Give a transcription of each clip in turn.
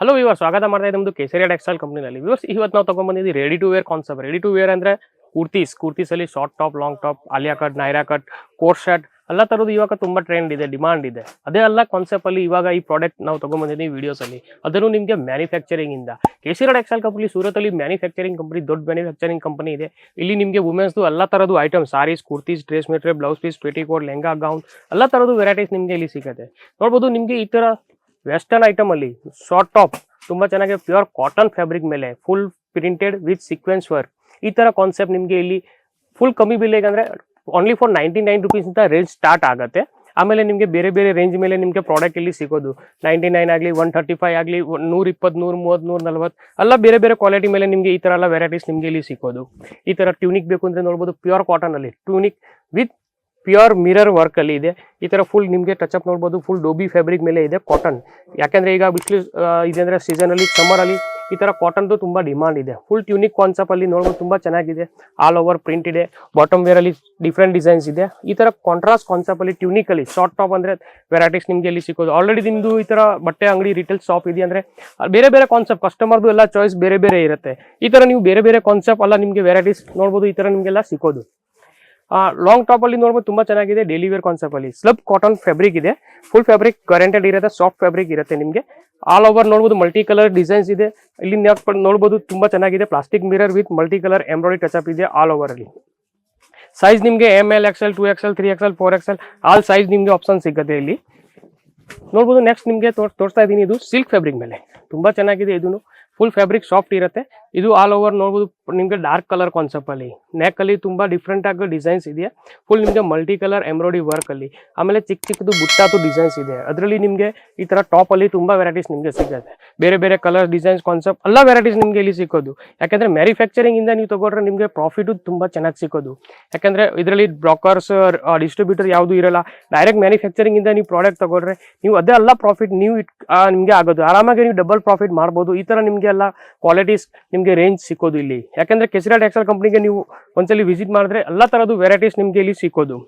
Hello ವಿವರ್ ಸ್ವಾಗತ ಮಾಡ್ತಾ ನಮ್ದು ಕೇಸರಿ ಟೆಕ್ಸ್ಟೈಲ್ ಕಂಪ್ನಿನಲ್ಲಿ ವಿವರ್ಸ್ ಇವತ್ತು ನಾವು ತಗೊಂಡ್ಬಂದಿದ್ದೀವಿ ready to wear concept ready to wear ಅಂದರೆ kurtis ಕುರ್ತೀಸಲ್ಲಿ short top long top Alia cut Naira cut core shirt ಎಲ್ಲ ಥರದ್ದು ಇವಾಗ ತುಂಬಾ ಟ್ರೆಂಡ್ ಇದೆ ಡಿಮಾಂಡ್ ಇದೆ. ಅದೇ ಎಲ್ಲ ಕಾನ್ಸೆಪ್ಟಲ್ಲಿ ಇವಾಗ ಈ ಪ್ರಾಡಕ್ಟ್ ನಾವು ತೊಗೊಂಬಂದಿದ್ದೀವಿ ವೀಡಿಯೋಸಲ್ಲಿ ಅಲ್ಲಿ. ಅದನ್ನು ನಿಮಗೆ ಮ್ಯಾನುಫ್ಯಾಕ್ಚರಿಂಗ್ ಇಂದ. ಕೇಸರಿ ಟೆಕ್ಸ್ಟೈಲ್ ಕಂಪನಿ ಸೂರತಲ್ಲಿ ಮ್ಯಾನುಫ್ಯಾಕ್ಚರಿಂಗ್ ಕಂಪನಿ ದೊಡ್ಡ ಮ್ಯಾನುಫ್ಯಾಕ್ಚರಿಂಗ್ ಕಂಪನಿ ಇದೆ. ಇಲ್ಲಿ ನಿಮಗೆ ವುಮೆನ್ಸ್ದು ಎಲ್ಲ ಥರದ್ದು item saris kurtis dress material blouse piece petticoat lehenga gown ಎಲ್ಲ ಥರದ್ದು ವೆರೈಟೀಸ್ ನಿಮಗೆ ಇಲ್ಲಿ ಸಿಗುತ್ತೆ. ನೋಡ್ಬೋದು ನಿಮಗೆ ಈ ತರ ವೆಸ್ಟರ್ನ್ ಐಟಮ್ ಅಲ್ಲಿ ಶಾರ್ಟ್ ಟಾಪ್ ತುಂಬಾ ಚೆನ್ನಾಗಿ ಪ್ಯೂರ್ ಕಾಟನ್ ಫ್ಯಾಬ್ರಿಕ್ ಮೇಲೆ full printed with sequence work ಈ ತರ ಕಾನ್ಸೆಪ್ಟ್ ನಿಮಗೆ ಇಲ್ಲಿ ಫುಲ್ ಕಮ್ಮಿ ಬೆಲೆಗೆ ಅಂದ್ರೆ only for ninety nine rupees ಅಂತ ರೇಂಜ್ ಸ್ಟಾರ್ಟ್ ಆಗುತ್ತೆ. ಆಮೇಲೆ ನಿಮಗೆ ಬೇರೆ ಬೇರೆ ರೇಂಜ್ ಮೇಲೆ ನಿಮಗೆ ಪ್ರಾಡಕ್ಟ್ ಇಲ್ಲಿ ಸಿಗೋದು. ನೈಂಟಿ ನೈನ್ ಆಗಲಿ ಒನ್ ಥರ್ಟಿ ಫೈವ್ ಆಗಲಿ ನೂರ ಇಪ್ಪತ್ತು ನೂರ ಮೂವತ್ತು ನೂರ ನಲ್ವತ್ತು ಎಲ್ಲ ಬೇರೆ ಬೇರೆ ಕ್ವಾಲಿಟಿ ಮೇಲೆ ನಿಮಗೆ ಈ ಥರ ಎಲ್ಲ ವೆರೈಟೀಸ್ ನಿಮಗೆ ಇಲ್ಲಿ ಸಿಗೋದು. ಈ ಥರ ಟ್ಯೂನಿಕ್ ಬೇಕು ಅಂದರೆ ನೋಡ್ಬೋದು pure ಕಾಟನಲ್ಲಿ tunic with pure mirror work ಅಲ್ಲಿ ಇದೆ. ಈ ತರ ಫುಲ್ ನಿಮಗೆ ಟಚ್ ಅಪ್ ನೋಡಬಹುದು ಫುಲ್ ಡೋಬಿ ಫ್ಯಾಬ್ರಿಕ್ ಮೇಲೆ ಇದೆ ಕಾಟನ್ ಯಾಕಂದ್ರೆ ಈಗ ಬಿಸಿಲು ಇದೆ ಅಂದ್ರೆ ಸೀಸನ್ ಅಲ್ಲಿ ಸಮ್ಮರ್ ಅಲ್ಲಿ ಈ ತರ ಕಾಟನ್ದು ತುಂಬಾ ಡಿಮಾಂಡ್ ಇದೆ. ಫುಲ್ ಟ್ಯೂನಿಕ್ ಕಾನ್ಸೆಪ್ಟ್ ಅಲ್ಲಿ ನೋಡಬಹುದು ತುಂಬಾ ಚೆನ್ನಾಗಿದೆ. ಆಲ್ ಓವರ್ ಪ್ರಿಂಟ್ ಇದೆ. ಬಾಟಮ್ ವೇರ್ ಅಲ್ಲಿ ಡಿಫ್ರೆಂಟ್ ಡಿಸೈನ್ಸ್ ಇದೆ. ಈ ತರ ಕಾಂಟ್ರಾಸ್ಟ್ ಕಾನ್ಸೆಪ್ಟ್ ಅಲ್ಲಿ ಟ್ಯೂನಿಕ್ ಅಲ್ಲಿ ಶಾರ್ಟ್ ಟಾಪ್ ಅಂದ್ರೆ ವೆರೈಟೀಸ್ ನಿಮಗೆ ಇಲ್ಲಿ ಸಿಗೋದು ಆಲ್ರೆಡಿ ನಿಮ್ದು ಈ ತರ ಬಟ್ಟೆ ಅಂಗಡಿ ರಿಟೇಲ್ ಶಾಪ್ ಇದೆ ಅಂದ್ರೆ ಬೇರೆ ಬೇರೆ ಕಾನ್ಸೆಪ್ಟ್ ಕಸ್ಟಮರ್ದು ಎಲ್ಲ ಚಾಯ್ಸ್ ಬೇರೆ ಬೇರೆ ಇರುತ್ತೆ. ಈ ತರ ನೀವು ಬೇರೆ ಬೇರೆ ಕಾನ್ಸೆಪ್ಟ್ ಅಲ್ಲ ನಿಮಗೆ ವೆರೈಟೀಸ್ ನೋಡಬಹುದು ಈ ತರ ನಿಮಗೆಲ್ಲ ಸಿಗೋದು ಲಾಂಗ್ ಟಾಪ್ ಅಲ್ಲಿ ನೋಡಬಹುದು ತುಂಬಾ ಚೆನ್ನಾಗಿದೆ. ಡೈಲಿ ವೇರ್ ಕಾನ್ಸೆಪ್ಟ್ ಅಲ್ಲಿ. ಸ್ಲಬ್ ಕಾಟನ್ ಫ್ಯಾಬ್ರಿಕ್ ಇದೆ. ಫುಲ್ ಫ್ಯಾಬ್ರಿಕ್ ಗ್ಯಾರಂಟೆಡ್ ಇರುತ್ತೆ. ಸಾಫ್ಟ್ ಫ್ಯಾಬ್ರಿಕ್ ಇರುತ್ತೆ ನಿಮಗೆ. ಆಲ್ ಓವರ್ ನೋಡ್ಬೋದು ಮಲ್ಟಿ ಕಲರ್ ಡಿಸೈನ್ಸ್ ಇದೆ ಇಲ್ಲಿ ನೋಡಬಹುದು ತುಂಬಾ ಚೆನ್ನಾಗಿದೆ. Plastic mirror with multi colour embroidery touch ಇದೆ ಆಲ್ ಓವರ್ ಅಲ್ಲಿ. ಸೈಜ್ ನಿಮಗೆ M L X L two XL three L four L all size ನಿಮಗೆ ಆಪ್ಷನ್ ಸಿಗುತ್ತೆ ಇಲ್ಲಿ. ನೋಡ್ಬೋದು ನೆಕ್ಸ್ಟ್ ನಿಮಗೆ ತೋರಿಸ್ತಾ ಇದ್ದೀನಿ ಇದು ಸಿಲ್ಕ್ ಫ್ಯಾಬ್ರಿಕ್ ಮೇಲೆ. ತುಂಬಾ ಚೆನ್ನಾಗಿದೆ ಇದನ್ನು ಫುಲ್ ಫ್ಯಾಬ್ರಿಕ್ ಸಾಫ್ಟ್ ಇರುತ್ತೆ. ಇದು ಆಲ್ ಓವರ್ ನೋಡ್ಬೋದು. ನಿಮಗೆ ಡಾರ್ಕ್ ಕಲರ್ ಕಾನ್ಸೆಪ್ಟ್ ಅಲ್ಲಿ. ನೆಕ್ ಅಲ್ಲಿ ತುಂಬಾ ಡಿಫ್ರೆಂಟ್ ಆಗಿ ಡಿಸೈನ್ಸ್ ಇದೆ ಫುಲ್ ನಿಮಗೆ ಮಲ್ಟಿ ಕಲರ್ ಎಂಬ್ರಾಯ್ಡಿ ವರ್ಕ್ ಅಲ್ಲಿ. ಆಮೇಲೆ ಚಿಕ್ಕ ಚಿಕ್ಕದು ಬುಟ್ಟಾತು ಡಿಸೈನ್ಸ್ ಇದೆ. ಅದರಲ್ಲಿ ನಿಮಗೆ ಈ ತರ ಟಾಪ್ ಅಲ್ಲಿ ತುಂಬಾ ವೆರೈಟೀಸ್ ನಿಮಗೆ ಸಿಗುತ್ತೆ. ಬೇರೆ ಬೇರೆ ಕಲರ್ ಡಿಸೈನ್ಸ್ ಕಾನ್ಸೆಪ್ಟ್ ಎಲ್ಲ ವೆರೈಟೀಸ್ ನಿಮಗೆ ಇಲ್ಲಿ ಸಿಕ್ಕೋದು. ಯಾಕಂದ್ರೆ ಮ್ಯಾನುಫ್ಯಾಕ್ಚರಿಂಗ್ ಇಂದ ನೀವು ತಗೊಂಡ್ರೆ ನಿಮಗೆ ಪ್ರಾಫಿಟ್ ತುಂಬಾ ಚೆನ್ನಾಗಿ ಸಿಕ್ಕೋದು. ಯಾಕಂದ್ರೆ ಇದರಲ್ಲಿ ಬ್ರೋಕರ್ಸ್ ಡಿಸ್ಟ್ರಿಬ್ಯೂಟರ್ ಯಾವುದು ಇರಲ್ಲ. ಡೈರೆಕ್ಟ್ ಮ್ಯಾನುಫ್ಯಾಕ್ಚರಿಂಗ್ ಇಂದ ನೀವು ಪ್ರಾಡಕ್ಟ್ ತೊಗೊಂಡ್ರೆ ನೀವು ಅದೇ ಎಲ್ಲ ಪ್ರಾಫಿಟ್ ನೀವು ನಿಮಗೆ ಆಗೋದು. ಆರಾಮಾಗಿ ನೀವು ಡಬಲ್ ಪ್ರಾಫಿಟ್ ಮಾಡ್ಬೋದು. ಈ ತರ ನಿಮಗೆ ಎಲ್ಲ ಕ್ವಾಲಿಟೀಸ್ ನಿಮಗೆ ರೇಂಜ್ ಸಿಕ್ಕೋದು ಇಲ್ಲಿ. ಯಾಕಂದ್ರೆ ಕೆಸರಾ ಟೆಕ್ಸ್ಟೈಲ್ ಕಂಪ್ನಿಗೆ ನೀವು ಒಂದ್ಸಲಿ ವಿಸಿಟ್ ಮಾಡಿದ್ರೆ ಎಲ್ಲ ಥರದ್ದು ವೆರೈಟೀಸ್ ನಿಮಗೆ ಇಲ್ಲಿ ಸಿಕ್ಕೋದು.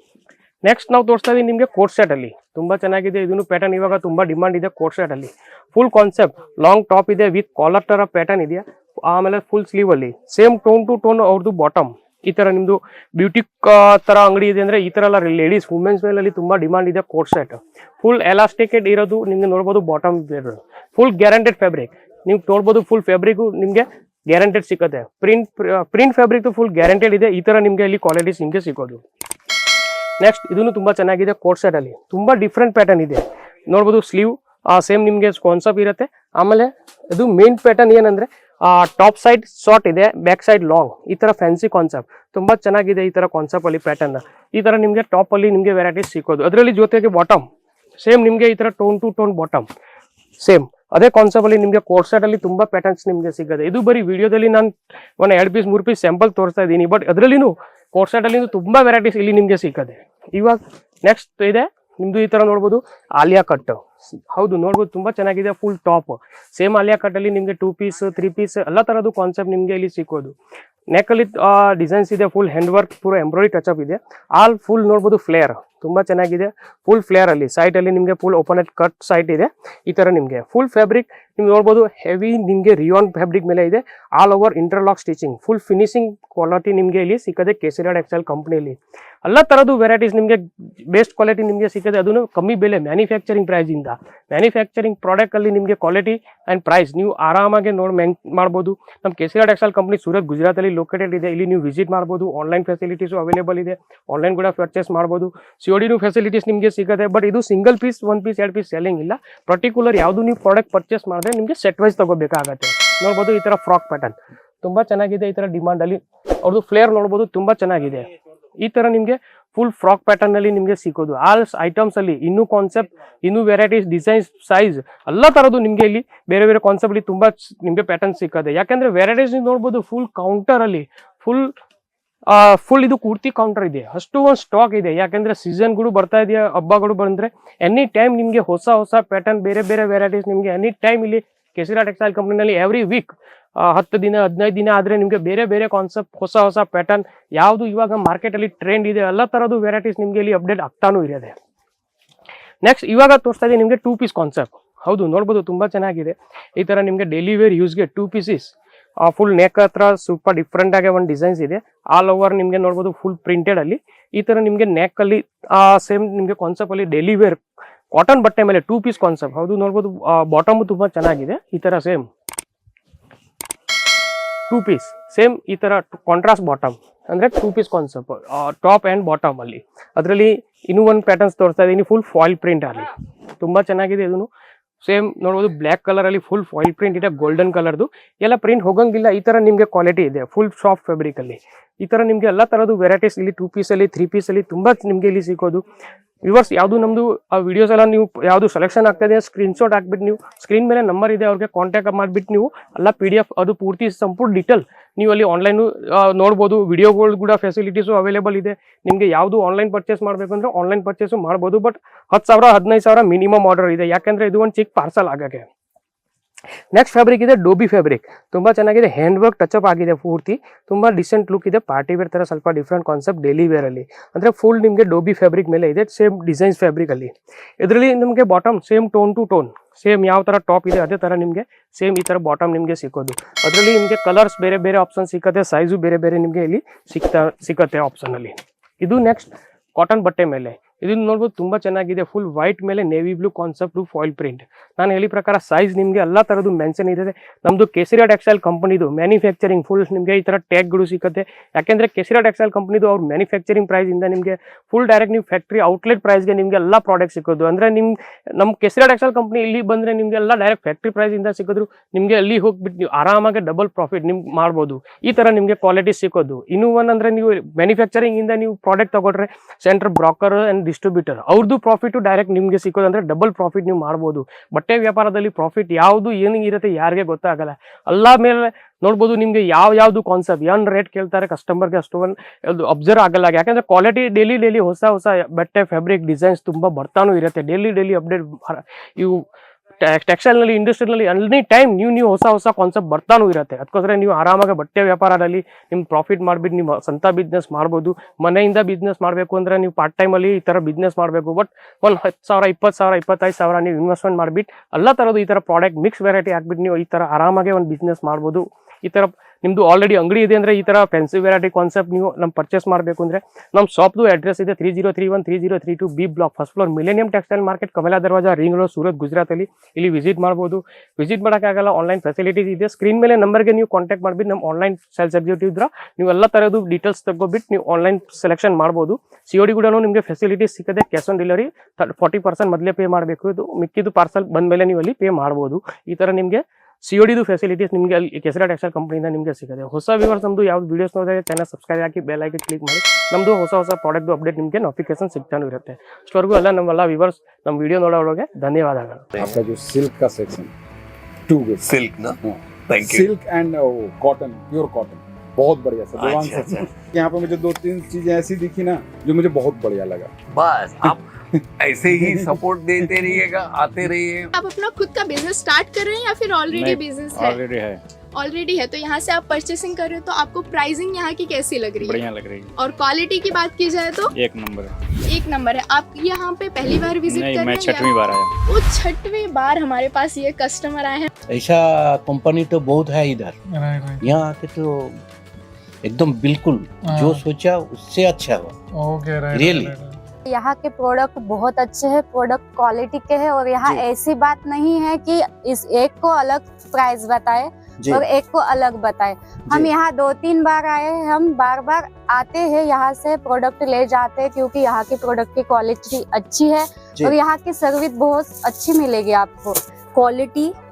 ನೆಕ್ಸ್ಟ್ ನಾವು ತೋರಿಸ್ತಾ ನಿಮಗೆ ಕೋಟ್ ಸೆಟ್ ಅಲ್ಲಿ. ತುಂಬಾ ಚೆನ್ನಾಗಿದೆ, ಇದನ್ನು ಪ್ಯಾಟರ್ನ್ ಇವಾಗ ತುಂಬಾ ಡಿಮಾಂಡ್ ಇದೆ ಕೋಟ್ ಸೆಟ್ ಅಲ್ಲಿ. ಫುಲ್ ಕಾನ್ಸೆಪ್ಟ್ ಲಾಂಗ್ ಟಾಪ್ ಇದೆ ವಿತ್ ಕಾಲರ್ ತರ ಪ್ಯಾಟರ್ನ್ ಇದೆಯಾ? ಆಮೇಲೆ ಫುಲ್ ಸ್ಲೀವ್ ಅಲ್ಲಿ. ಸೇಮ್ ಟೋನ್ ಟು ಟೋನ್ ಅವ್ರದ್ದು ಬಾಟಮ್ ಈ ತರ ನಿಮ್ದು ಬ್ಯೂಟಿ ತರ ಅಂಗಡಿ ಇದೆ ಅಂದ್ರೆ ಈ ತರ ಎಲ್ಲ ಲೇಡೀಸ್ ವುಮೆನ್ಸ್ ಅಲ್ಲಿ ತುಂಬಾ ಡಿಮಾಂಡ್ ಇದೆ ಕೋಟ್ ಸೆಟ್ ಫುಲ್ ಎಲಾಸ್ಟಿಕೆಡ್ ಇರೋದು ನಿಮ್ಗೆ ನೋಡ್ಬೋದು ಬಾಟಮ್ ಫುಲ್ ಗ್ಯಾರಂಟೆಡ್ ಫ್ಯಾಬ್ರಿಕ್ ನೀವು ನೋಡ್ಬೋದು ಫುಲ್ ಫ್ಯಾಬ್ರಿಕ್ ನಿಮ್ಗೆ ಗ್ಯಾರಂಟೆಡ್ ಸಿಗುತ್ತೆ print print fabric full guaranteed ಇದೆ. ಈ ತರ ನಿಮ್ಗೆ ಇಲ್ಲಿ ಕ್ವಾಲಿಟೀಸ್ ನಿಮಗೆ ಸಿಗೋದು ನೆಕ್ಸ್ಟ್ ಇದನ್ನು ತುಂಬಾ ಚೆನ್ನಾಗಿದೆ ಕೋಟ್ ಸೆಟ್ ಅಲ್ಲಿ. ತುಂಬಾ ಡಿಫ್ರೆಂಟ್ ಪ್ಯಾಟರ್ನ್ ಇದೆ. ನೋಡ್ಬೋದು ಸ್ಲೀವ್ ಸೇಮ್ ನಿಮಗೆ ಕಾನ್ಸೆಪ್ಟ್ ಇರುತ್ತೆ. ಆಮೇಲೆ ಇದು ಮೇನ್ ಪ್ಯಾಟರ್ನ್ ಏನಂದ್ರೆ ಟಾಪ್ ಸೈಡ್ ಶಾರ್ಟ್ ಇದೆ ಬ್ಯಾಕ್ ಸೈಡ್ ಲಾಂಗ್ ಈ ತರ ಫ್ಯಾನ್ಸಿ ಕಾನ್ಸೆಪ್ಟ್ ತುಂಬಾ ಚೆನ್ನಾಗಿದೆ ಈ ತರ ಕಾನ್ಸೆಪ್ಟ್ ಅಲ್ಲಿ ಪ್ಯಾಟರ್ನ್ ಈ ತರ ನಿಮಗೆ ಟಾಪ್ ಅಲ್ಲಿ ನಿಮಗೆ ವೆರೈಟೀಸ್ ಸಿಕ್ಕೋದು. ಅದರಲ್ಲಿ ಜೊತೆಗೆ ಬಾಟಮ್ ಸೇಮ್ ನಿಮಗೆ ಈ ತರ tone to tone bottom same ಅದೇ ಕಾನ್ಸೆಪ್ಟ್ ಅಲ್ಲಿ ನಿಮಗೆ ಕೋರ್ಸೆಟ್ ಅಲ್ಲಿ ತುಂಬಾ ಪ್ಯಾಟರ್ನ್ಸ್ ನಿಮಗೆ ಸಿಗುತ್ತೆ ಇದು ಬರೀ ವಿಡಿಯೋದಲ್ಲಿ ನಾನು ಒಂದು ಎರಡು ಪೀಸ್ ಮೂರು ಪೀಸ್ ಸ್ಯಾಂಪಲ್ ತೋರಿಸ್ತಾ ಇದ್ದೀನಿ. ಬಟ್ ಅದರಲ್ಲಿನೂ ಕೋರ್ಸೆಟ್ ಅಲ್ಲಿ ತುಂಬಾ ವೆರೈಟೀಸ್ ಇಲ್ಲಿ ನಿಮಗೆ ಸಿಗದೆ. ಇವಾಗ ನೆಕ್ಸ್ಟ್ ಇದೆ. ನಿಮ್ದು ಈ ತರ ನೋಡ್ಬೋದು. ಆಲಿಯಾ ಕಟ್ ಹೌದು, ನೋಡ್ಬೋದು ತುಂಬಾ ಚೆನ್ನಾಗಿದೆ full top same Alia cut ಅಲ್ಲಿ ನಿಮಗೆ ಟೂ ಪೀಸ್ ತ್ರೀ ಪೀಸ್ ಎಲ್ಲ ತರದ್ದು ಕಾನ್ಸೆಪ್ಟ್ ನಿಮಗೆ ಇಲ್ಲಿ ಸಿಕ್ಕೋದು. ನೆಕ್ ಅಲ್ಲಿ ಡಿಸೈನ್ಸ್ ಇದೆ ಫುಲ್ ಹ್ಯಾಂಡ್ ವರ್ಕ್ ಪೂರ ಎಂಬ್ರಾಯ್ಡ್ರಿ ಟಚ್ ಅಪ್ ಇದೆ. ಆಲ್ ಫುಲ್ ನೋಡ್ಬೋದು ಫ್ಲೇರ್ ತುಂಬಾ ಚೆನ್ನಾಗಿದೆ. ಫುಲ್ ಫ್ಲೇರ್ ಅಲ್ಲಿ. ಸೈಡ್ ಅಲ್ಲಿ ನಿಮಗೆ ಫುಲ್ ಓಪನ್ ಕಟ್ ಸೈಟ್ ಇದೆ. ಈ ತರ ನಿಮಗೆ. ಫುಲ್ ಫ್ಯಾಬ್ರಿಕ್ ನಿಮ್ಗೆ ನೋಡ್ಬೋದು ಹೆವಿ ನಿಮಗೆ ರಿಯಾನ್ ಫ್ಯಾಬ್ರಿಕ್ ಮೇಲೆ ಇದೆ. All over interlock stitching full finishing quality ನಿಮಗೆ ಇಲ್ಲಿ ಸಿಕ್ಕದೆ ಕೇಸರಿಯಾಡ್ ಎಕ್ಸೆಲ್ ಕಂಪ್ನಿಯಲ್ಲಿ ಎಲ್ಲ ಥರದ್ದು ವೆರೈಟೀಸ್ ನಿಮಗೆ ಬೆಸ್ಟ್ ಕ್ವಾಲಿಟಿ ನಿಮಗೆ ಸಿಕ್ಕದೆ. ಅದನ್ನು ಕಮ್ಮಿ ಬೆಲೆ ಮ್ಯಾನುಫ್ಯಾಕ್ಚರಿಂಗ್ ಪ್ರೈಸ್ ಇಂದ. ಮ್ಯಾನುಫ್ಯಾಕ್ಚರಿಂಗ್ ಪ್ರಾಡಕ್ಟ್ ಅಲ್ಲಿ ನಿಮ್ಗೆ ಕ್ವಾಲಿಟಿ ಆ್ಯಂಡ್ ಪ್ರೈಸ್ ನೀವು ಆರಾಮಾಗಿ ನೋಡಿ ಮೆನ್ ಮಾಡ್ಬೋದು. ನಮ್ಮ ಕೇಸರಿಯಾಡ್ ಎಕ್ಸೆಲ್ ಕಂಪ್ನಿ ಸೂರತ್ ಗುಜರಾತ್ ಅಲ್ಲಿ ಲೊಕೇಟೆಡ್ ಇದೆ. ಇಲ್ಲಿ ನೀವು ವಿಸಿಟ್ ಮಾಡ್ಬೋದು. ಆನ್ಲೈನ್ ಫೆಸಿಲಿಟೀಸು ಅವೈಲೇಬಲ್ ಇದೆ. ಆನ್ಲೈನ್ ಕೂಡ ಪರ್ಚೇಸ್ ಮಾಡ್ಬೋದು. ಸಿಒಡಿನೂ ಫೆಸಿಲಿಟೀಸ್ ನಿಮಗೆ ಸಿಗುತ್ತೆ ಬಟ್ ಇದು ಸಿಂಗಲ್ ಪೀಸ್ ಒನ್ ಪೀಸ್ ಎರಡು ಪೀಸ್ ಸೆಲ್ಲಿಂಗ್ ಇಲ್ಲ. ಪರ್ಟಿಕ್ಯುಲರ್ ಯಾವುದು ನೀವು ಪ್ರಾಡಕ್ಟ್ ಪರ್ಚೇಸ್ ಮಾಡಿದ್ರೆ ನಿಮಗೆ ಸೆಟ್ ವೈಸ್ ತಗೋಬೇಕಾಗತ್ತೆ. ನೋಡ್ಬೋದು ಈ ತರ ಫ್ರಾಕ್ ಪ್ಯಾಟರ್ನ್ ತುಂಬಾ ಚೆನ್ನಾಗಿದೆ ಈ ತರ ಡಿಮಾಂಡ್ ಅಲ್ಲಿ. ಅವ್ರದ್ದು ಫ್ಲೇರ್ ನೋಡ್ಬೋದು ತುಂಬಾ ಚೆನ್ನಾಗಿದೆ. ಈ ತರ ನಿಮ್ಗೆ ಫುಲ್ ಫ್ರಾಕ್ ಪ್ಯಾಟರ್ನ್ ಅಲ್ಲಿ ನಿಮ್ಗೆ ಸಿಗೋದು ಆಲ್ ಐಟಮ್ಸ್ ಅಲ್ಲಿ ಇನ್ನೂ ಕಾನ್ಸೆಪ್ಟ್ ಇನ್ನೂ ವೆರೈಟೀಸ್ ಡಿಸೈನ್ಸ್ ಸೈಜ್ ಎಲ್ಲ ತರದ್ದು ನಿಮ್ಗೆ ಇಲ್ಲಿ ಬೇರೆ ಬೇರೆ ಕಾನ್ಸೆಪ್ಟ್ ಅಲ್ಲಿ ತುಂಬಾ ನಿಮ್ಗೆ ಪ್ಯಾಟರ್ನ್ ಸಿಕ್ಕದೆ. ಯಾಕಂದ್ರೆ ವೆರೈಟೀಸ್ ನೋಡ್ಬೋದು ಫುಲ್ ಕೌಂಟರ್ ಅಲ್ಲಿ ಫುಲ್ ಫುಲ್ ಇದು ಕುರ್ತಿ ಕೌಂಟರ್ ಇದೆ. ಅಷ್ಟು ಒಂದು ಸ್ಟಾಕ್ ಇದೆ. ಯಾಕಂದ್ರೆ ಸೀಸನ್ಗಳು ಬರ್ತಾ ಇದೆಯಾ, ಹಬ್ಬಗಳು ಬಂದ್ರೆ ಎನಿ ಟೈಮ್ ನಿಮ್ಗೆ ಹೊಸ ಹೊಸ ಪ್ಯಾಟರ್ನ್ ಬೇರೆ ಬೇರೆ ವೆರೈಟೀಸ್ ನಿಮ್ಗೆ ಎನಿ ಟೈಮ್ ಇಲ್ಲಿ ಕೆಸಿರಾ ಟೆಕ್ಸ್ಟೈಲ್ ಕಂಪ್ನಿನಲ್ಲಿ ಎವ್ರಿ ವೀಕ್ ಹತ್ತು ದಿನ, ಹದಿನೈದು ದಿನ ಆದ್ರೆ ನಿಮ್ಗೆ ಬೇರೆ ಬೇರೆ ಕಾನ್ಸೆಪ್ಟ್ ಹೊಸ ಹೊಸ ಪ್ಯಾಟರ್ನ್ ಯಾವುದು ಇವಾಗ ಮಾರ್ಕೆಟ್ ಅಲ್ಲಿ ಟ್ರೆಂಡ್ ಇದೆ, ಎಲ್ಲ ತರದ್ದು ವೆರೈಟೀಸ್ ನಿಮ್ಗೆ ಇಲ್ಲಿ ಅಪ್ಡೇಟ್ ಆಗ್ತಾನೂ ಇರೋದೆ. ನೆಕ್ಸ್ಟ್ ಇವಾಗ ತೋರಿಸ್ತಾ ಇದೆ ನಿಮ್ಗೆ ಟೂ ಪೀಸ್ ಕಾನ್ಸೆಪ್ಟ್ ಹೌದು, ನೋಡ್ಬೋದು, ತುಂಬ ಚೆನ್ನಾಗಿದೆ. ಈ ಥರ ನಿಮಗೆ ಡೈಲಿ ವೇರ್ ಯೂಸ್ಗೆ ಟೂ ಪೀಸಸ್ ಫುಲ್ ನೆಕ್ ಹತ್ರ ಸ್ವಲ್ಪ ಡಿಫ್ರೆಂಟ್ ಆಗಿ ಒಂದು ಡಿಸೈನ್ಸ್ ಇದೆ. ಆಲ್ ಓವರ್ ನಿಮಗೆ ನೋಡ್ಬೋದು ಫುಲ್ ಪ್ರಿಂಟೆಡ್ ಅಲ್ಲಿ. ಈ ತರ ನಿಮಗೆ ನೆಕ್ ಅಲ್ಲಿ ಸೇಮ್ ನಿಮಗೆ ಕಾನ್ಸೆಪ್ಟ್ ಅಲ್ಲಿ ಡೆಲಿವೇರ್ ಕಾಟನ್ ಬಟ್ಟೆ ಮೇಲೆ ಟೂ ಪೀಸ್ ಕಾನ್ಸೆಪ್ಟ್ ಹೌದು, ನೋಡ್ಬೋದು ಬಾಟಮ್ ತುಂಬಾ ಚೆನ್ನಾಗಿದೆ. ಈ ತರ ಸೇಮ್ ಟೂ ಪೀಸ್ ಸೇಮ್ ಈ ತರ ಕಾಂಟ್ರಾಸ್ಟ್ ಬಾಟಮ್ ಅಂದ್ರೆ two piece concept top and bottom ಅಲ್ಲಿ. ಅದರಲ್ಲಿ ಇನ್ನೂ ಒಂದು ಪ್ಯಾಟರ್ನ್ಸ್ ತೋರಿಸ್ತಾ ಇದ್ದೀನಿ ಫುಲ್ ಫಾಯಿಲ್ ಪ್ರಿಂಟ್ ಅಲ್ಲಿ. ತುಂಬಾ ಚೆನ್ನಾಗಿದೆ ಇದನ್ನು. ಸೇಮ್ ನೋಡಬಹುದು ಬ್ಲ್ಯಾಕ್ ಕಲರ್ ಅಲ್ಲಿ ಫುಲ್ ಫಾಯಿಲ್ ಪ್ರಿಂಟ್ ಇದೆ ಗೋಲ್ಡನ್ ಕಲರ್ದು ಎಲ್ಲ ಪ್ರಿಂಟ್ ಹೋಗಂಗಿಲ್ಲ, ಈ ತರ ನಿಮಗೆ ಕ್ವಾಲಿಟಿ ಇದೆ ಫುಲ್ ಸಾಫ್ಟ್ ಫ್ಯಾಬ್ರಿಕ್ ಅಲ್ಲಿ. ಈ ತರ ನಿಮಗೆ ಎಲ್ಲ ತರದ್ದು ವೆರೈಟೀಸ್ ಇಲ್ಲಿ ಟೂ ಪೀಸ್ ಅಲ್ಲಿ ತ್ರೀ ಪೀಸ್ ಅಲ್ಲಿ ತುಂಬಾ ನಿಮಗೆ ಇಲ್ಲಿ ಸಿಗೋದು. ವಿವರ್ಸ್ ಯಾವುದು ನಮ್ಮದು ಆ ವಿಡಿಯೋಸ್ ಎಲ್ಲ ನೀವು ಯಾವುದು ಸೆಲೆಕ್ಷನ್ ಆಗ್ತದೆ ಸ್ಕ್ರೀನ್ ಶಾಟ್ ಹಾಕ್ಬಿಟ್ಟು ನೀವು ಸ್ಕ್ರೀನ್ ಮೇಲೆ ನಂಬರ್ ಇದೆ, ಅವ್ರಿಗೆ ಕಾಂಟ್ಯಾಕ್ಟ್ ಮಾಡಿಬಿಟ್ಟು ನೀವು, ಎಲ್ಲ ಪಿ ಡಿ ಎಫ್ ಅದು ಪೂರ್ತಿ ಸಂಪೂರ್ಣ ಡಿಟೇಲ್ ನೀವು ಅಲ್ಲಿ ಆನ್ಲೈನು ನೋಡ್ಬೋದು. ವಿಡಿಯೋಗಳು ಕೂಡ ಫೆಸಿಲಿಟೀಸು ಅವೈಲೇಬಲ್ ಇದೆ. ನಿಮಗೆ ಯಾವುದು ಆನ್ಲೈನ್ ಪರ್ಚೇಸ್ ಮಾಡಬೇಕು ಅಂದ್ರೆ ಆನ್ಲೈನ್ ಪರ್ಚೇಸು ಮಾಡ್ಬೋದು ಬಟ್ ಹತ್ತು ಸಾವಿರ, ಹದಿನೈದು ಸಾವಿರ ಮಿನಿಮಮ್ ಆರ್ಡರ್ ಇದೆ. ಯಾಕೆಂದರೆ ಇದು ಒಂದು ಚಿಕ್ಕ ಪಾರ್ಸಲ್ ಆಗಕ್ಕೆ. ನೆಕ್ಸ್ಟ್ ಫ್ಯಾಬ್ರಿಕ್ ಇದೆ ಡೋಬಿ ಫ್ಯಾಬ್ರಿಕ್ ತುಂಬ ಚೆನ್ನಾಗಿದೆ ಹ್ಯಾಂಡ್ ವರ್ಕ್ ಟಚ್ ಅಪ್ ಆಗಿದೆ ಪೂರ್ತಿ. ತುಂಬ ಡಿಸೆಂಟ್ ಲುಕ್ ಇದೆ ಪಾರ್ಟಿ ವೇರ್ ಥರ ಸ್ವಲ್ಪ ಡಿಫ್ರೆಂಟ್ ಕಾನ್ಸೆಪ್ಟ್ ಡೈಲಿ ವೇರ್ ಅಲ್ಲಿ. ಅಂದ್ರೆ ಫುಲ್ ನಿಮಗೆ ಡೋಬಿ ಫ್ಯಾಬ್ರಿಕ್ ಮೇಲೆ ಇದೆ ಸೇಮ್ ಡಿಸೈನ್ಸ್ ಫ್ಯಾಬ್ರಿಕ್ ಅಲ್ಲಿ. ಇದರಲ್ಲಿ ನಿಮಗೆ bottom same tone to tone same ಯಾವ ಥರ ಟಾಪ್ ಇದೆ, ಅದೇ ಥರ ನಿಮಗೆ ಸೇಮ್ ಈ ಥರ ಬಾಟಮ್ ನಿಮಗೆ ಸಿಕ್ಕೋದು. ಅದರಲ್ಲಿ ನಿಮಗೆ ಕಲರ್ಸ್ ಬೇರೆ ಬೇರೆ ಆಪ್ಷನ್ ಸಿಕ್ಕತ್ತೆ ಸೈಜು ಬೇರೆ ಬೇರೆ ನಿಮಗೆ ಇಲ್ಲಿ ಸಿಗ್ತಾ ಸಿಕ್ಕತ್ತೆ ಆಪ್ಷನ್ ಅಲ್ಲಿ. ಇದು ನೆಕ್ಸ್ಟ್ ಕಾಟನ್ ಬಟ್ಟೆ ಮೇಲೆ. ಇದನ್ನ ನೋಡ್ಬೋದು ತುಂಬಾ ಚೆನ್ನಾಗಿದೆ. ಫುಲ್ ವೈಟ್ ಮೇಲೆ navy blue concept foil print ನಾನು ಹೇಳಿ ಪ್ರಕಾರ ಸೈಜ್ ನಿಮಗೆ ಎಲ್ಲ ತರದ್ದು ಮೆನ್ಷನ್ ಇದೆ ನಮ್ದು ಕೇಸರಿಯಾ ಟೆಕ್ಸ್ಟೈಲ್ ಕಂಪನಿದು ಮ್ಯಾನುಫ್ಯಾಕ್ಚರಿಂಗ್ ಫುಲ್ ನಿಮಗೆ ಈ ತರ ಟ್ಯಾಗ್ಗಳು ಸಿಗುತ್ತೆ ಯಾಕೆಂದ್ರೆ ಕೇಸರಿಯಾ ಟೆಕ್ಸ್ಟೈಲ್ ಕಂಪನಿದು ಅವ್ರ ಮ್ಯಾನುಫ್ಯಾಕ್ಚರಿಂಗ್ ಪ್ರೈಸ್ ಇಂದ ನಿಮಗೆ ಫುಲ್ ಡೈರೆಕ್ಟ್ ನೀವು ಫ್ಯಾಕ್ಟ್ರಿ ಔಟ್ಲೆಟ್ ಪ್ರೈಸ್ಗೆ ನಿಮಗೆ ಎಲ್ಲ ಪ್ರಾಡಕ್ಟ್ ಸಿಕ್ಕೋದು. ಅಂದ್ರೆ ನಿಮ್ ನಮ್ಮ ಕೇಸರಿಯಾ ಟೆಕ್ಸ್ಟೈಲ್ ಕಂಪನಿ ಇಲ್ಲಿ ಬಂದ್ರೆ ನಿಮಗೆ ಎಲ್ಲ ಡೈರೆಕ್ಟ್ ಫ್ಯಾಕ್ಟ್ರಿ ಪ್ರೈಸ್ ಇಂದ ಸಿಕ್ಕಿದ್ರು. ನಿಮಗೆ ಅಲ್ಲಿ ಹೋಗ್ಬಿಟ್ಟು ನೀವು ಆರಾಮಾಗಿ ಡಬಲ್ ಪ್ರಾಫಿಟ್ ನಿಮ್ಗೆ ಮಾಡ್ಬೋದು. ಈ ತರ ನಿಮಗೆ ಕ್ವಾಲಿಟಿ ಸಿಕ್ಕೋದು. ಇನ್ನೂ ಒನ್ ಅಂದ್ರೆ ನೀವು ಮ್ಯಾನುಫ್ಯಾಕ್ಚರಿಂಗ್ ಇಂದ ನೀವು ಪ್ರಾಡಕ್ಟ್ ತಗೊಂಡ್ರೆ ಸೆಂಟ್ರ್ ಬ್ರೋಕರ್ ಅಂಡ್ ಡಿಸ್ಟ್ರಿಬ್ಯೂಟರ್ ಅವ್ರದ್ದು ಪ್ರಾಫಿಟ್ ಡೈರೆಕ್ಟ್ ನಿಮಗೆ ಸಿಕ್ಕೋದಂದ್ರೆ ಡಬಲ್ ಪ್ರಾಫಿಟ್ ನೀವು ಮಾಡ್ಬೋದು. ಬಟ್ಟೆ ವ್ಯಾಪಾರದಲ್ಲಿ ಪ್ರಾಫಿಟ್ ಯಾವುದು ಏನು ಇರುತ್ತೆ ಯಾರಿಗೆ ಗೊತ್ತಾಗಲ್ಲ. ಎಲ್ಲ ಮೇಲೆ ನೋಡ್ಬೋದು ನಿಮಗೆ ಯಾವ ಯಾವುದು ಕಾನ್ಸೆಪ್ಟ್ ಏನು ರೇಟ್ ಕೇಳ್ತಾರೆ ಕಸ್ಟಮರ್ಗೆ ಅಷ್ಟೊಂದು ಅದು ಅಬ್ಸರ್ವ್ ಆಗಲ್ಲ. ಯಾಕಂದ್ರೆ ಕ್ವಾಲಿಟಿ ಡೈಲಿ ಡೈಲಿ ಹೊಸ ಹೊಸ ಬಟ್ಟೆ ಫ್ಯಾಬ್ರಿಕ್ ಡಿಸೈನ್ಸ್ ತುಂಬ ಬರ್ತಾನೂ ಇರುತ್ತೆ. ಡೈಲಿ ಡೈಲಿ ಅಪ್ಡೇಟ್ ಇವು ಟೆಕ್ಸ್ಟೈಲ್ನಲ್ಲಿ ಇಂಡಸ್ಟ್ರಿನಲ್ಲಿ ಎನಿ ಟೈಮ್ ನೀವು ನೀವು ಹೊಸ ಹೊಸ ಕಾನ್ಸೆಪ್ಟ್ ಬರ್ತಾನೂ ಇರುತ್ತೆ. ಅದಕ್ಕೋಸ್ಕರ ನೀವು ಆರಾಮಾಗಿ ಬಟ್ಟೆ ವ್ಯಾಪಾರದಲ್ಲಿ ನಿಮ್ಮ ಪ್ರಾಫಿಟ್ ಮಾಡ್ಬಿಟ್ಟು ನಿಮ್ಮ ಸ್ವಂತ ಬಿಸ್ನೆಸ್ ಮಾಡ್ಬೋದು. ಮನೆಯಿಂದ ಬಿಸ್ನೆಸ್ ಮಾಡಬೇಕು ಅಂದ್ರೆ ನೀವು ಪಾರ್ಟ್ ಟೈಮಲ್ಲಿ ಈ ತರ ಬಿಸ್ನೆಸ್ ಮಾಡಬೇಕು. ಬಟ್ ಒಂದು ಹತ್ತು ಸಾವಿರ, ಇಪ್ಪತ್ತು ಸಾವಿರ, ಇಪ್ಪತ್ತೈದು ಸಾವಿರ ನೀವು ಇನ್ವೆಸ್ಟ್ಮೆಂಟ್ ಮಾಡ್ಬಿಟ್ಟು ಎಲ್ಲ ತರದ್ದು ಈ ತರ ಪ್ರಾಡಕ್ಟ್ ಮಿಕ್ಸ್ ವೆರೈಟಿ ಹಾಕ್ಬಿಟ್ಟು ನೀವು ಈ ತರ ಆರಾಮಾಗಿ ಒಂದು ಬಿಸ್ನೆಸ್ ಮಾಡ್ಬೋದು. ಈ ತರ ನಿಮ್ದು ಆಲ್ರೆಡಿ ಅಂಗಡಿ ಇದೆ ಅಂದ್ರೆ ಈ ತರ ಫ್ಯಾನ್ಸಿ ವೆರೈಟಿ ಕಾನ್ಸೆಪ್ಟ್ ನೀವು ನಮ್ ಪರ್ಚೇಸ್ ಮಾಡಬೇಕು ಅಂದ್ರೆ ನಮ್ಮ ಶಾಪ್ದು ಅಡ್ರೆಸ್ ಇದೆ three zero three one three zero three two B block first floor millennium textile market Kamala Darwaja ring road Surat Gujarat ಅಲ್ಲಿ ಇಲ್ಲಿ ವಿಸಿಟ್ ಮಾಡ್ಬೋದು. ವಿಸಿಟ್ ಮಾಡೋಕ್ಕಾಗಲ್ಲ ಆನ್ಲೈನ್ ಫೆಸಿಲಿಟೀಸ್ ಇದೆ. ಸ್ಕ್ರೀನ್ ಮೇಲೆ ನಂಬರ್ಗೆ ನೀವು ಕಾಂಟ್ಯಾಕ್ಟ್ ಮಾಡ್ಬಿಟ್ಟು ನಮ್ಮ ಆನ್ಲೈನ್ ಸೆಲ್ಸ್ ಎಕ್ಸಿಕ್ಯೂಟಿವ್ ಇದ್ರ ನೀವು ಎಲ್ಲ ತರದ್ದು ಡೀಟೇಲ್ಸ್ ತಗೋಬಿಟ್ಟು ನೀವು ಆನ್ಲೈನ್ ಸೆಲೆಕ್ಷನ್ ಮಾಡ್ಬೋದು. ಸಿ ಒ ಕೂಡ ನಿಮಗೆ ಫೆಸಿಲಿಟೀಸ್ ಸಿಗದೆ cash on delivery forty percent ಮೊದಲೇ ಪೇ ಮಾಡಬೇಕು. ಇದು ಮಿಕ್ಕಿದ್ದು ಪಾರ್ಸಲ್ ಬಂದಮೇಲೆ ನೀವು ಅಲ್ಲಿ ಪೇ ಮಾಡ್ಬೋದು. ಈ ಥರ ನಿಮಗೆ ಸಿ ಒ ಡಿದು ಫೆಸಿಲಿಟೀಸ್ ನಿಮಗೆ ಅಲ್ಲಿ ಕೆಸರಾ ಟೆಕ್ಸ್ಟೈಲ್ ಕಂಪನಿಯಿಂದ ನಿಮಗೆ ಸಿಗುತ್ತೆ ಹೊಸ ವ್ಯೂವರ್ಸ್ ನಮ್ಮದು ಯಾವ್ದು ವೀಡಿಯೋಸ್ ನೋಡಿದ್ರೆ ಚಾನಲ್ ಸಬ್ಸ್ಕ್ರೈಬ್ ಹಾಕಿ ಬೆಲ್ ಹಾಕಿ ಕ್ಲಿಕ್ ಮಾಡಿ ನಮ್ಮದು ಹೊಸ ಹೊಸ ಪ್ರಾಡಕ್ಟ್ ಅಪ್ಡೇಟ್ ನಿಮಗೆ ನೋಟಿಫಿಕೇಶನ್ ಸಿಗ್ತಾನೂ ಇರುತ್ತೆ ಅಷ್ಟವರೆಗೂ ಎಲ್ಲ ನಮ್ಮೆಲ್ಲ ವ್ಯೂವರ್ಸ್ ನಮ್ಮ ವಿಡಿಯೋ ನೋಡೋರಿಗೆ ಧನ್ಯವಾದಗಳು आपका जो सिल्क का सेक्शन टू गुड सिल्क ना हाँ। Thank you silk and cotton pure cotton बहुत बढ़िया सर देवांग अच्छा, सर यहाँ पे मुझे दो तीन चीजें ऐसी दिखी ना जो मुझे बहुत बढ़िया लगा बस आप ऐसे ही सपोर्ट देते रहिएगा आते रहिए। आप अपना खुद का बिज़नेस स्टार्ट कर रहे हैं या फिर ऑलरेडी बिज़नेस है? ऑलरेडी है। ऑलरेडी है तो यहाँ से आप परचेसिंग कर रहे हो तो आपको प्राइसिंग यहाँ की कैसी लग रही है? बढ़िया लग रही है। और क्वालिटी की बात की जाए तो? एक नंबर है। एक नंबर है। आप यहाँ पे पहली बार विज़िट नहीं कर मैं रहे हैं छठवीं बार आया वो छठवीं बार हमारे पास ये कस्टमर आए हैं। ऐसा कंपनी तो बहुत है इधर। यहाँ आके तो एकदम बिल्कुल जो सोचा उससे अच्छा हुआ। रियली यहाँ के प्रोडक्ट बहुत अच्छे हैं प्रोडक्ट क्वालिटी के हैं और यहाँ ऐसी बात नहीं है कि इस एक को अलग प्राइस बताए और एक को अलग बताए। हम यहाँ दो तीन बार आए हैं हम बार बार आते हैं यहाँ से प्रोडक्ट ले जाते हैं क्योंकि यहाँ की प्रोडक्ट की क्वालिटी अच्छी है और यहाँ की सर्विस बहुत अच्छी मिलेगी आपको। क्वालिटी